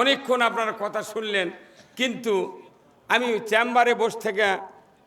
অনেকক্ষণ আপনারা কথা শুনলেন, কিন্তু আমি চেম্বারে বসে থেকে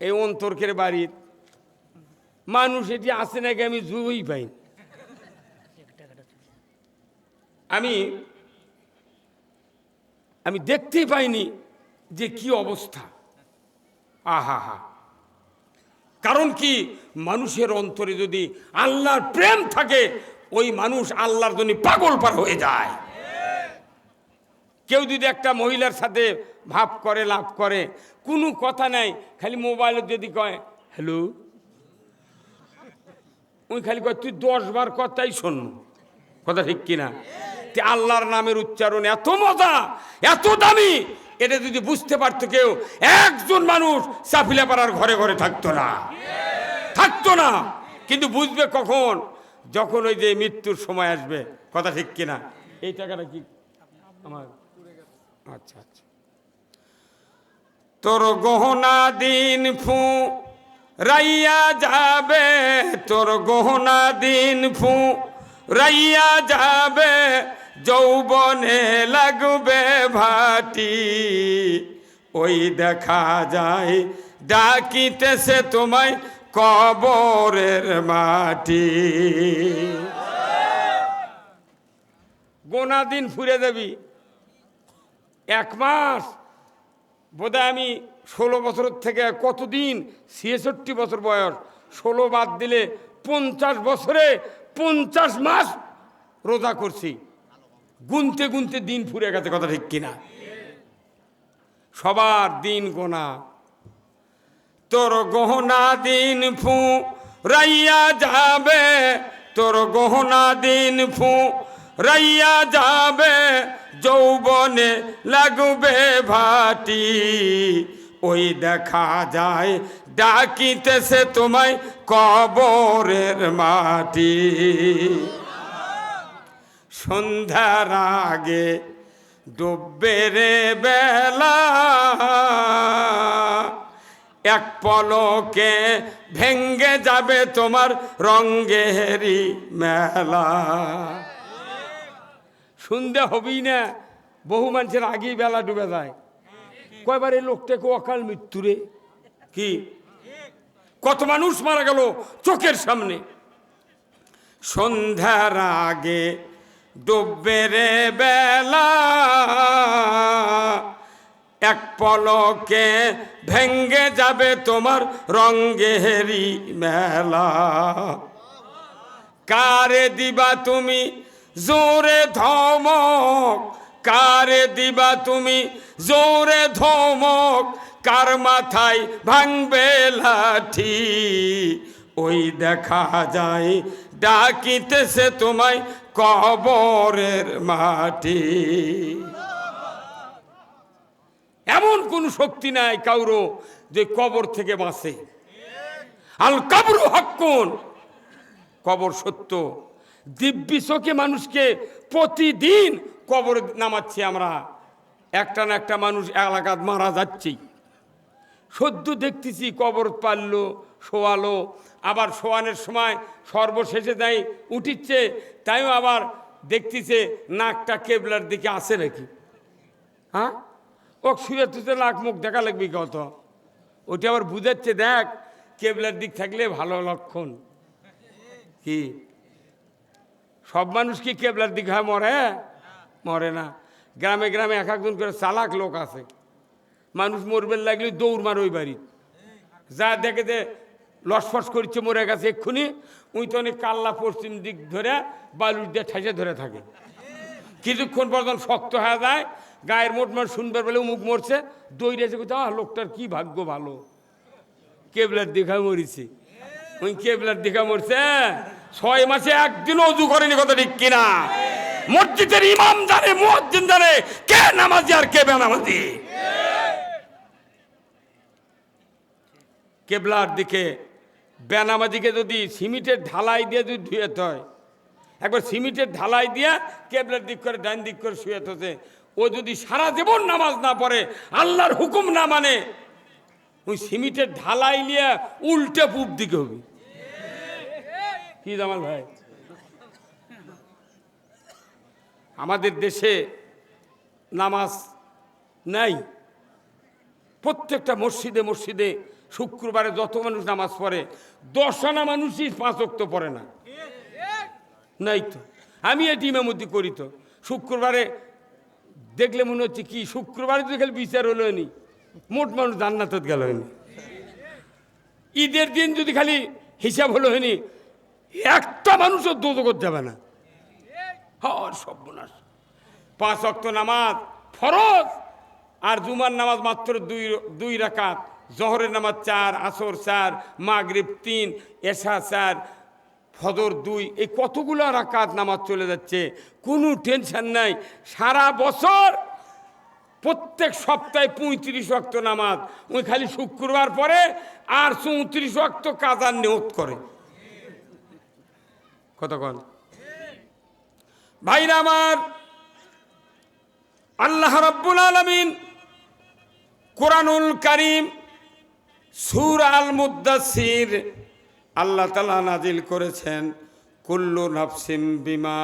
এই অন্তর্কের বাড়ির মানুষ এটি আসে নাকি আমি জুই পাই। আমি আমি দেখতেই পাইনি যে কি অবস্থা। আহা হা কারণ কি, মানুষের অন্তরে যদি আল্লাহর প্রেম থাকে, ওই মানুষ আল্লাহর জন্য পাগল পার হয়ে যায়। কেউ যদি একটা মহিলার সাথে ভাব করে, লাভ করে, কোনো কথা নাই, খালি মোবাইলে যদি কয়, হ্যালো? ওই খালি কয়, তুই দশ বার কথাই শোন। কথা ঠিক কিনা আল্লাহর নামের উচ্চারণ এত মজা, এত দামি, এটা যদি বুঝতে পারতো কেউ, একজন মানুষ চাপিলা পাড়ার ঘরে ঘরে থাকতো না। থাকতো না। কিন্তু বুঝবে কখন? যখন ওই যে মৃত্যুর সময় আসবে। কথা ঠিক কিনা এই টাকাটা কি আমার? আচ্ছা আচ্ছা। তোর গহনা দিন ফু রাইয়া যাবে, তোর গহনা দিন ফু রাইয়া যাবে, যৌবনে লাগবে ভাটি। ওই দেখা যায়, ডাকিতেছে তোমায় কবরের মাটি। গোনা দিন ফুরে দেবি এক মাস। বোধহয় আমি ষোলো বছর থেকে কতদিন ছেষট্টি বছর বয়স, ষোলো বাদ দিলে পঞ্চাশ বছরে পঞ্চাশ মাস রোজা করছি। গুনতে গুনতে দিন ফুরে গেছে, কথা ঠিক কিনা? সবার দিন গোনা। তোর গহনা দিন ফু রাইয়া যাবে, তোর গহনা দিন ফু রাইয়া যাবে, যৌবনে লাগবে ভাটি। ওই দেখা যায়, ডাকিতেছে তোমায় কবরের মাটি। সন্ধ্যার আগে ডুববে রে বেলা। এক পলকে ভেঙ্গে যাবে তোমার রঙ্গেরি মেলা। সন্ধ্যা হবেই না। বহু মানুষের আগেই বেলা ডুবে যায়। কয়বার এই লোকটাকে অকাল মৃত্যুরে কি? কত মানুষ মারা গেল চোখের সামনে। সন্ধ্যার আগে ডুববে রে বেলা। এক পলকে ভেঙ্গে যাবে তোমার রঙ্গেরি মেলা। কারে দিবা তুমি জোরে ধমক। কারে দিবা তুমি? জোরে ধমক। কার মাথায় ভাঙবে লাঠি? ওই দেখা যায়, ডাকিতেছে তোমায় কবরের মাটি। এমন কোন শক্তি নাই কাউরো যে কবর থেকে বাঁচে। আল কাবরু হাক্কুন। কবর সত্য। দিব্যি চোখে মানুষকে প্রতিদিন কবর নামাচ্ছি আমরা। একটা না একটা মানুষ এলাকাত মারা যাচ্ছি সদ্য দেখতেছি কবর পারল, শোয়ালো, আবার শোয়ানোর সময় সর্বশেষে তাই উঠিচ্ছে, তাইও আবার দেখতেছে নাকটা কেবলার দিকে আসে নাকি? হ্যাঁ? ও শুয়ে তুতে নাক মুখ দেখা লাগবে কত? ওটা আবার বুঝাচ্ছে, দেখ, কেবলার দিক থাকলে ভালো লক্ষণ। কি? সব মানুষ কি কেবলার দিক হয়? মরে? মরে না। গ্রামে গ্রামে এক একজন করে চালাক লোক আছে। মানুষ মরবে লাগলে দৌড় মার ওই বাড়ি যা দেখে যে লসফস করছে মরে গেছে এক্ষুনি। উই তো অনেক কাল্লা পশ্চিম দিক ধরে বালুর দিয়ে ঠেসে ধরে থাকে। কিছুক্ষণ পর্যন্ত শক্ত হয়ে যায় গায়ের মোট মার শুনবার বলে মুখ মরছে। দৌড়েছে কোথাও আহ, লোকটার কি ভাগ্য ভালো। কেবলার দেখা মরিছে। ওই কেবলার দেখা মরছে? ছয় মাসে একদিন অজু করেনি কথা ঠিক কিনা? মসজিদের ইমাম জানে, মুয়াজ্জিন জানে, কে নামাজি আর কে বেনামাজি। কেবলার দিকে, বেনামাজিকে যদি সিমিটের ঢালাই দিয়ে যদি ধুয়েতে হয় একবার সিমিটের ঢালাই দিয়ে কেবলার দিক করে, ডান দিক করে শুয়ে হচ্ছে ও যদি সারা জীবন নামাজ না পড়ে, আল্লাহর হুকুম না মানে ওই সিমিটের ঢালাই নিয়ে উল্টে পূব দিকে হবে। কি জামাল ভাই? আমাদের দেশে নামাজ নাই। প্রত্যেকটা মসজিদে মসজিদে শুক্রবারে যত মানুষ নামাজ পড়ে দশ দশানা মানুষই পাঁচ অক্ত পড়ে না। নাই তো। আমি এটি ইমামতি করি তো। শুক্রবারে দেখলে মনে হচ্ছে কি, শুক্রবারে তো খালি বিচার হলো নি মোট মানুষ জান্নাতত গেল হয়নি। ঈদের দিন যদি খালি হিসাব হলো হয়নি একটা মানুষও করতে যাবে না। হর সর্বনাশ। পাঁচ অক্ত নামাজ ফরজ, আর জুমার নামাজ মাত্র দুই দুই রাকাত। জহরের নামাজ চার, আসর চার, মাগরিব তিন, এশা চার ফদর দুই, এই কতগুলো রাকাত নামাজ চলে যাচ্ছে। কোনো টেনশন নাই। সারা বছর প্রত্যেক সপ্তাহে পঁয়ত্রিশ অক্ত নামাজ। ওই খালি শুক্রবার পরে আর চৌত্রিশ অক্ত কাজার নিয়ত করে। কতক্ষণ? ভাইরা আমার, আল্লাহ রব্বুল আলমিন কোরআনুল করিম সুর আল মুদাসির আল্লাহ তালা নাজিল করেছেন, কুল্লু নফসিম বিমা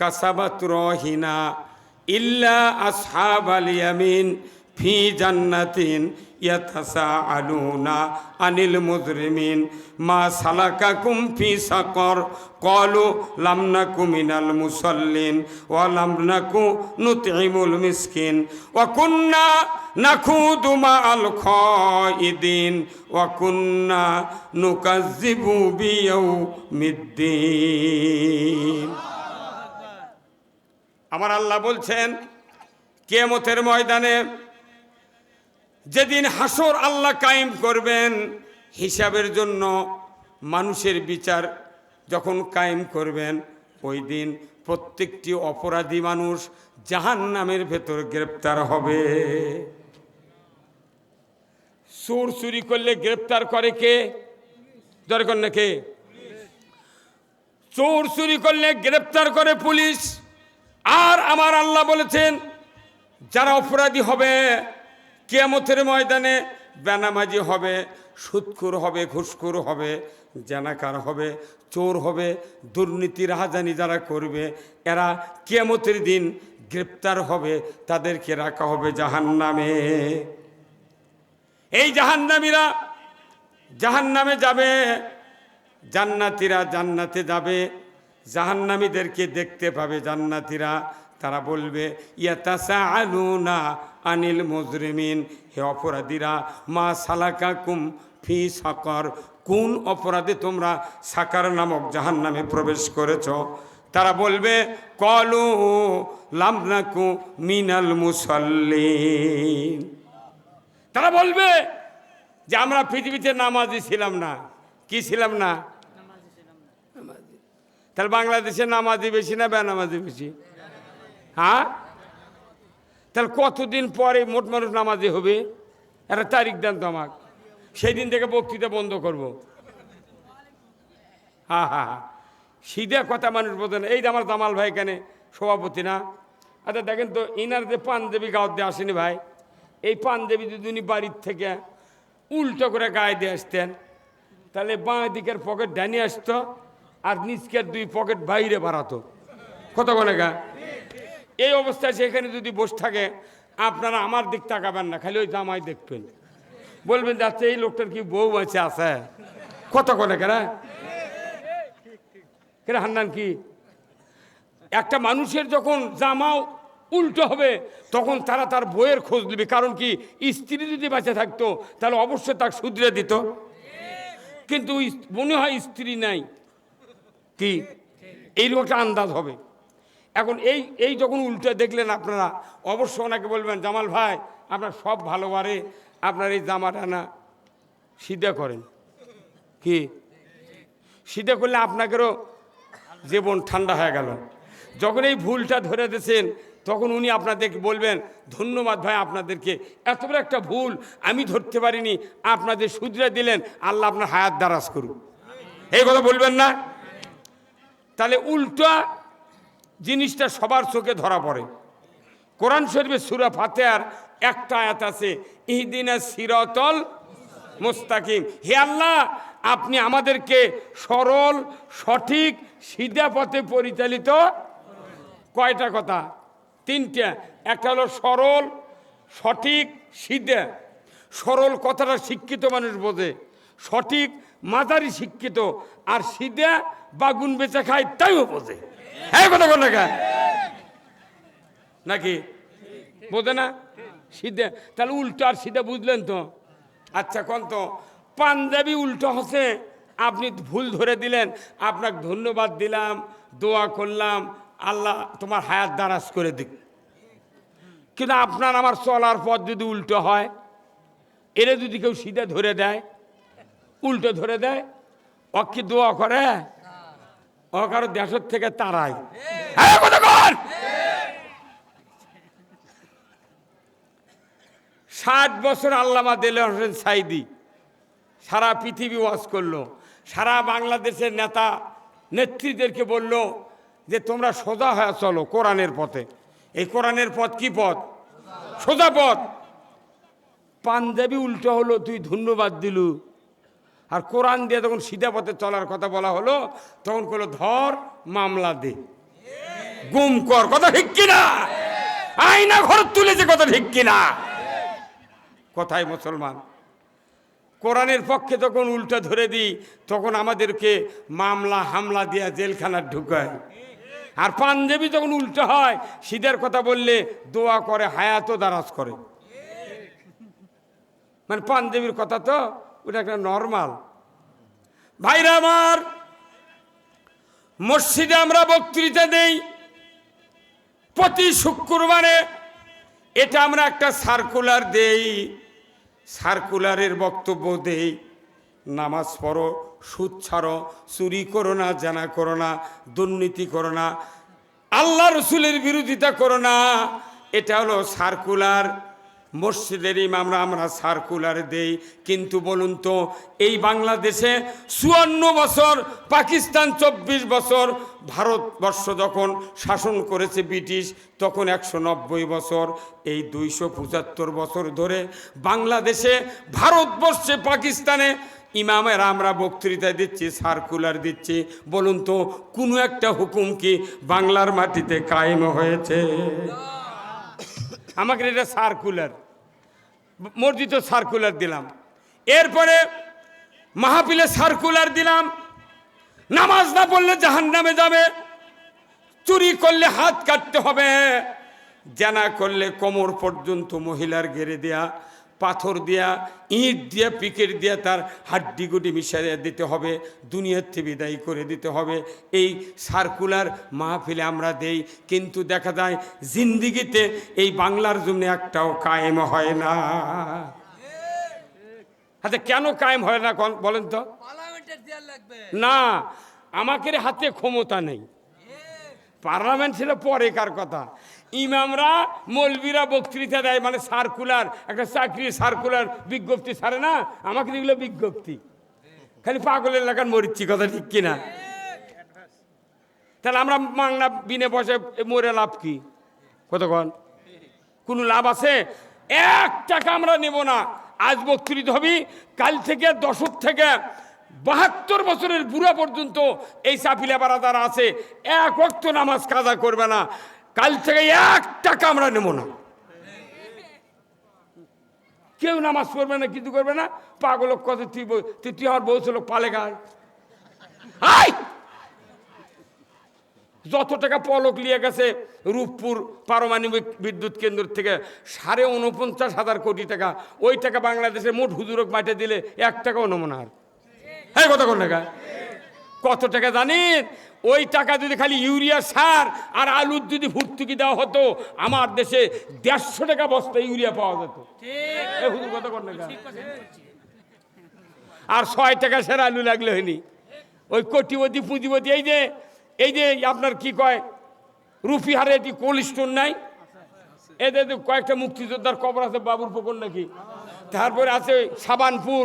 কাসাবাত রহিনা ইল্লা আসহাব আল ইয়ামিন। ফি জান্নাতিন ইয়াতাসা আলুনা আনিল মুজরিমিন। মা সালাকাকুম ফি সাকর। কলু লামনাকু মিনাল মুসল্লিন ওয়া লামনাকু নুতইমুল মিসকিন। ওয়া কুন্না নাখুদু মা আল খাইদিন ওয়া কুন্না নুকাজ্জিবু বিয়াউমিদ্দিন। আমার আল্লাহ বলছেন কেমতের ময়দানে যেদিন হাসর আল্লাহ কায়েম করবেন, হিসাবের জন্য মানুষের বিচার যখন কায়েম করবেন, ওই দিন প্রত্যেকটি অপরাধী মানুষ জাহান নামের ভেতর গ্রেপ্তার হবে। চোর চুরি করলে গ্রেপ্তার করে কে? দরকার না কে? চোর চুরি করলে গ্রেপ্তার করে পুলিশ। আর আমার আল্লাহ বলেছেন, যারা অপরাধী হবে কেয়ামতের ময়দানে বেনামাজি হবে, সুৎখুর হবে, ঘুষখুর হবে, জানাকার হবে, চোর হবে, দুর্নীতি, রাহাজানি যারা করবে, এরা কেয়ামতের দিন গ্রেপ্তার হবে, তাদেরকে রাখা হবে জাহান্নামে। এই জাহান্নামীরা জাহান্নামে যাবে, জান্নাতিরা জান্নাতে যাবে, জাহান্নামীদেরকে দেখতে পাবে জান্নাতিরা। তারা বলবে ইয়াতাসা আলুনা আনিল মুজরিমিন, হে অপরাধীরা, মা সালাকা কুম ফি সাকর, কোন অপরাধে তোমরা সাকার নামক জাহান নামে প্রবেশ করেছ? তারা বলবে, কলু লামনাকু মিনাল মুসল্লিন। তারা বলবে যে, আমরা পৃথিবীতে নামাজি ছিলাম না। কি ছিলাম না? তাহলে বাংলাদেশে নামাজি বেশি না বেনামাজি বেশি? হ্যাঁ? তাহলে কতদিন পরে মোট মানুষ নামাজে হবে? একটা তারিখ দেন তো আমাকে। সেই দিন থেকে বক্তৃতা বন্ধ করব। হ্যাঁ হা হা। সিধা কথা মানুষ বোঝেন এই যে আমার জামাল ভাই এখানে, সভাপতি না? আচ্ছা দেখেন তো, ইনার যে পাঞ্জাবি গাঁত দিয়ে আসেনি ভাই, এই পাঞ্জাবি যদি উনি বাড়ির থেকে উল্টো করে গায়ে দিয়ে আসতেন, তাহলে বাঁ দিকের পকেট ডানি আসতো আর নিচকের দুই পকেট বাইরে বাড়াতো। কত কোনে গা এই অবস্থায় সেখানে যদি বসে থাকে, আপনারা আমার দিক তাকাবেন না, খালি ওই জামাই দেখবেন। বলবেন যে আচ্ছা এই লোকটার কি বউ আছে আছে? কত কোনে কেনা কেনা হান্নান কি? একটা মানুষের যখন জামাও উল্টো হবে, তখন তারা তার বইয়ের খোঁজ নেবে। কারণ কি, স্ত্রী যদি বেঁচে থাকতো, তাহলে অবশ্যই তাকে শুধরে দিত। কিন্তু মনে হয় স্ত্রী নাই। কি? এই একটা আন্দাজ হবে। এখন এই এই যখন উল্টো দেখলেন আপনারা, অবশ্য ওনাকে বলবেন, জামাল ভাই, আপনার সব ভালো আপনার এই জামাটা না সিধা করেন। কি? সিধা করলে আপনাকেরও জীবন ঠান্ডা হয়ে গেল। যখন এই ভুলটা ধরে দিয়েছেন, তখন উনি আপনাদেরকে বলবেন, ধন্যবাদ ভাই আপনাদেরকে, এত বড় একটা ভুল আমি ধরতে পারিনি, আপনাদের শুধরে দিলেন, আল্লাহ আপনার হায়াত দারাজ করুন এই কথা বলবেন না? তাহলে উল্টা জিনিসটা সবার চোখে ধরা পড়ে। কোরআন শরীফের সুরা ফাতেহার একটা আয়াত আছে, ইহদিনা সিরতল মুস্তাকিম। হে আল্লাহ, আপনি আমাদেরকে সরল, সঠিক, সিধা পথে পরিচালিত কয়টা কথা? তিনটা। একটা হলো সরল, সঠিক, সিধে। সরল কথাটা শিক্ষিত মানুষ বোঝে, সঠিক মাঝারি শিক্ষিত, আর সিধে বাগুন বেচে খায় তাইও বোঝে। হ্যাঁ কথা বল না নাকি? বোঝে না? সিধে, তাহলে উল্টো আর সিধে বুঝলেন তো? আচ্ছা কোন তো? পাঞ্জাবি উল্টো হচ্ছে, আপনি ভুল ধরে দিলেন, আপনাকে ধন্যবাদ দিলাম, দোয়া করলাম, আল্লাহ তোমার হায়াত দারাজ করে দিক। কিন্তু আপনার আমার চলার পথ যদি উল্টো হয়, এরে যদি কেউ সিধে ধরে দেয়, উল্টো ধরে দেয় কি দোয়া করে? ও কারও দেশের থেকে তারাই। হ্যাঁ, ষাট বছর আল্লামা দিল হোসেন সাইদি সারা পৃথিবী ওয়াজ করল। সারা বাংলাদেশের নেতা নেত্রীদেরকে বলল যে তোমরা সোজা হয়ে চলো কোরআনের পথে। এই কোরআনের পথ কি পথ? সোজা পথ। পাঞ্জাবি উল্টো হলো তুই ধন্যবাদ দিলু। আর কোরআন দিয়ে তখন সিধা পথে চলার কথা বলা হলো, তখন করল ধর মামলা দে। গুম কর। কথা ঠিক কিনা? আইনা ঘর তুলেছে, কথা ঠিক কিনা? কথাই মুসলমান। কোরআনের পক্ষে তখন উল্টা ধরে দিই, তখন আমাদেরকে মামলা, হামলা দিয়া জেলখানার ঢুকায়। আর পাঞ্জাবি যখন উল্টো হয় সিদের কথা বললে দোয়া করে, হায়াতও দারাজ করে। মানে পাঞ্জাবির কথা তো ওটা একটা নর্মাল ভাইরা আমার, মসজিদে আমরা বক্তৃতা দেই প্রতি শুক্রবারে। এটা আমরা একটা সার্কুলার দেই সার্কুলারের বক্তব্য দেই। নামাজ পড়ো, সুদ ছাড়ো, চুরি করো না, জানা করো না, দুর্নীতি করো না, আল্লাহ রসুলের বিরোধিতা করো না। এটা হলো সার্কুলার মসজিদের ইমামরা আমরা সার্কুলার দেই, কিন্তু বলুন তো, এই বাংলাদেশে চুয়ান্ন বছর, পাকিস্তান চব্বিশ বছর, ভারতবর্ষ যখন শাসন করেছে ব্রিটিশ, তখন একশো নব্বই বছর, এই দুইশো পঁচাত্তর বছর ধরে বাংলাদেশে, ভারতবর্ষে, পাকিস্তানে ইমামের আমরা বক্তৃতা দিচ্ছি, সার্কুলার দিচ্ছি। বলুন তো, কোনো একটা হুকুম কি বাংলার মাটিতে কায়েম হয়েছে? আমাকে এটা সার্কুলার মসজিদ সার্কুলার দিলাম। এরপরে মাহাপিলে সার্কুলার দিলাম। নামাজ না পড়লে জাহান নামে যাবে। চুরি করলে হাত কাটতে হবে। জানা করলে কোমর পর্যন্ত মহিলার ঘেরে দেয়া। পাথর দিয়া ইট দিয়া পিকের দিয়া তার হাড্ডি গুটি মিশিয়ে দিতে হবে দুনিয়ার থেকে বিদায় করে দিতে হবে। এই সার্কুলার মাহফিলে আমরা দেই কিন্তু দেখা যায় জিন্দিগিতে এই বাংলার জন্য একটাও কায়েম হয় না। আচ্ছা কেন কায়েম হয় না বলেন তো? লাগবে। না আমাকে হাতে ক্ষমতা নেই। পার্লামেন্ট ছিল পরেকার কথা। ইমামরা মৌলবীরা বক্তৃতা দেয় মানে সার্কুলার একটা চাকরি সার্কুলার বিজ্ঞপ্তি ছাড়ে না? আমাকে দিগুলো বিজ্ঞপ্তি। খালি পাগলের এলাকার মরিচ্ছি কথা ঠিক কিনা? তাহলে আমরা মাংনা বিনে বসে মরে লাভ কি? কতক্ষণ কোনো। লাভ আছে? এক টাকা আমরা নেব না। আজ বক্তৃতা হবি, কাল থেকে দশক থেকে বাহাত্তর বছরের বুড়া পর্যন্ত এই সাফিলা বারাদার আছে। এক অক্ত নামাজ কাজা করবে না। কাল থেকে এক টাকা আমরা নেব না। কেউ নামাজ পড়বে না, কিছু করবে না। পাগল কত বল- তুই আমার বউ ছিল, পালে গায় যত টাকা পলক নিয়ে গেছে, রূপপুর পারমাণবিক বিদ্যুৎ কেন্দ্র থেকে সাড়ে উনপঞ্চাশ হাজার কোটি টাকা, ওই টাকা বাংলাদেশে মোট হুজুরক মাঠে দিলে এক টাকাও নমুনা আর। হ্যাঁ কথা কোন টাকা কত টাকা জানেন? ওই টাকা যদি খালি ইউরিয়া সার আর আলুর যদি ভর্তুকি দেওয়া হতো আমার দেশে দেড়শো টাকা বস্তা ইউরিয়া পাওয়া যেত। আর ছয় টাকা সেরা আলু লাগলে হয়নি। ওই কোটিপতি পুঁজিপতি এই যে এই যে আপনার কি কয় রুফি হারে এটি কোল্ড স্টোর নাই? এদের কয়েকটা মুক্তিযোদ্ধার কবর আছে বাবুর পুকুর নাকি? তারপরে আছে সাবানপুর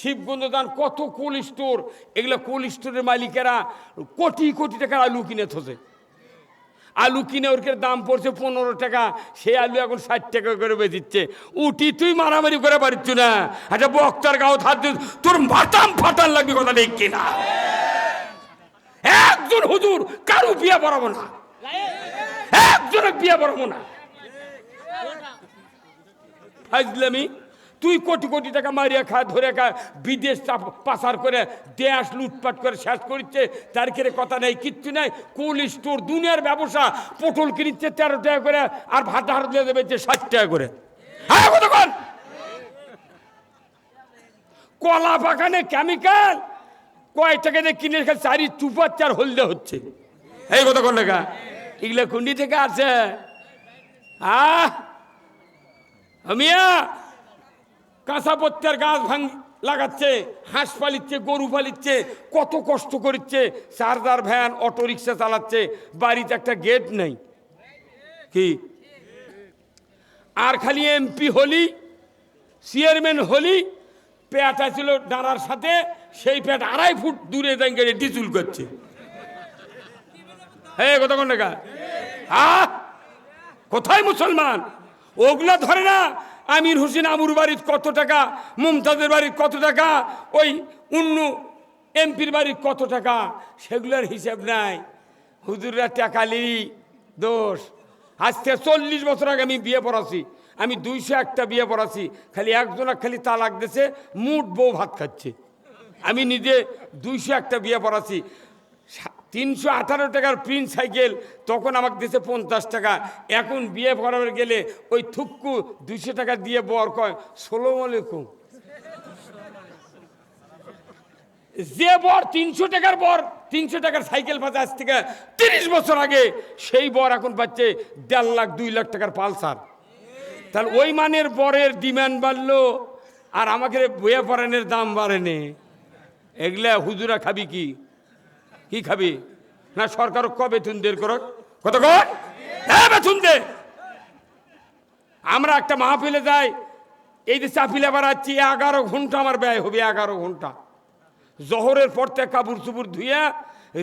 শিবগঞ্জ দান কত কোল্ড স্টোর। এগুলো কোল্ড স্টোরের মালিকেরা কোটি কোটি টাকার আলু কিনে থসে আলু কিনে ওর দাম পড়ছে পনেরো টাকা, সে আলু এখন ষাট টাকা করে বেচিচ্ছে উঠি তুই মারামারি করে পারিচ্ছ না আচ্ছা বক্তার গাও হাত তোর মাতাম ফাটান লাগবে কথা নেই কিনা? একজন হুজুর কারু বিয়া পড়াবো না। একজন একজনের বিয়ে পড়াবো না। ফাইজলামি তুই কোটি কোটি টাকা মারিয়া খা ধরে খা বিদেশ পাচার করে, দেশ লুটপাট করে শেষ করছে তার কেড়ে কথা নেই, কিচ্ছু নেই। কোল্ড স্টোর, দুনিয়ার ব্যবসা, পটল কিনছে তেরো টাকা করে, আর ভাটা হার দিয়ে দেবে যে ষাট টাকা করে। হ্যাঁ কতক্ষণ কলা বাগানে কেমিক্যাল কয় টাকা দিয়ে কিনে চারি চুপার চার হলদে হচ্ছে। এই কথা কোন লেখা এগুলো কুন্ডি থেকে আছে আহ মিয়া কাঁচা পত্তের গাছ ভাঙ, লাগাচ্ছে, হাঁস পালিচ্ছে, গরু পালিচ্ছে, কত কষ্ট করছে চার্জার ভ্যান অটো রিক্সা চালাচ্ছে, বাড়িতে একটা গেট নেই। কি? আর খালি এমপি হলি, চেয়ারম্যান হলি, পেয়াটা ছিল ডানার সাথে, সেই পেট আড়াই ফুট দূরে দাঁড়িয়ে ডিচুল করছে। হ্যাঁ কতক্ষণ টাকা কোথায় মুসলমান? ওগুলা ধরে না আমির হোসেন আমুর বাড়ির কত টাকা? মুমতাজের বাড়ির কত টাকা? ওই অন্য এমপির বাড়ির কত টাকা? সেগুলোর হিসাব নাই। হুজুররা টাকালি দোষ। আজ থেকে চল্লিশ বছর আগে আমি বিয়ে পড়াছি। আমি দুইশো একটা বিয়ে পড়াছি। খালি একজনা খালি তালাক দিছে, মুঠ বউ ভাত খাচ্ছে। আমি নিজে দুইশো একটা বিয়ে পড়াছি। তিনশো আঠারো টাকার প্রিন্ট সাইকেল, তখন আমাকে দিয়েছে পঞ্চাশ টাকা। এখন বিয়ে পড়াবার গেলে ওই থুক্কু দুইশো টাকা দিয়ে বর কয় ষোলো আলাইকুম যে বর তিনশো টাকার বর, তিনশো টাকার সাইকেল পাচ্ছে আজ থেকে তিরিশ বছর আগে, সেই বর এখন পাচ্ছে দেড় লাখ, দুই লাখ টাকার পালসার। তাহলে ওই মানের বরের ডিমান্ড বাড়লো, আর আমাকে বইয়ে পড়ানোর দাম বাড়েনি। এগুলা হুজুরা খাবি কি? কি খাবি? না সরকার ক বেতন দের করো? কত কর হ্যাঁ দে। আমরা একটা মাহফিলে যাই, এই যে চাপিলে বাড়াচ্ছি, এগারো ঘণ্টা আমার ব্যয় হবে, এগারো ঘণ্টা। জহরের পর থেকে কাপড় চুপুর ধুইয়া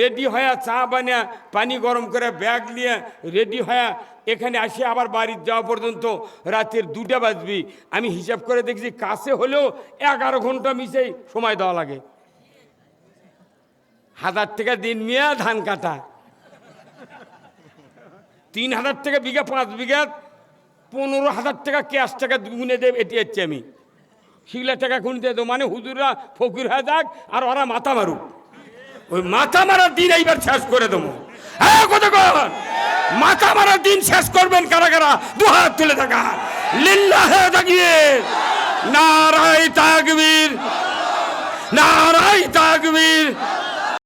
রেডি হয়ে চা বানিয়ে, পানি গরম করে ব্যাগ নিয়ে রেডি হয়ে এখানে আসে, আবার বাড়ির যাওয়া পর্যন্ত রাতের দুটা বাজবি। আমি হিসাব করে দেখছি, কাছে হলেও এগারো ঘণ্টা মিশেই সময় দেওয়া লাগে। হাজার টাকা দিন মিয়া, ধান কাটা। তিন হাজার টাকা বিঘা, পাঁচ বিঘা, পনেরো হাজার টাকা ক্যাশ টাকা গুনে দেব, এটি হচ্ছে আমি। শিলা টাকা গুনতে দেবো মানে হুজুররা ফকির হয়ে যাক, আর ওরা মাথা মারুক। ওই মাথা মারার দিন এইবার শেষ করে দেবো। হ্যাঁ মাথা মারার দিন শেষ করবেন কারা কারা? দু হাত তুলে থাকা। লিল্লাহে তাকিয়ে নারাই তাকবীর। নারাই তাকবীর।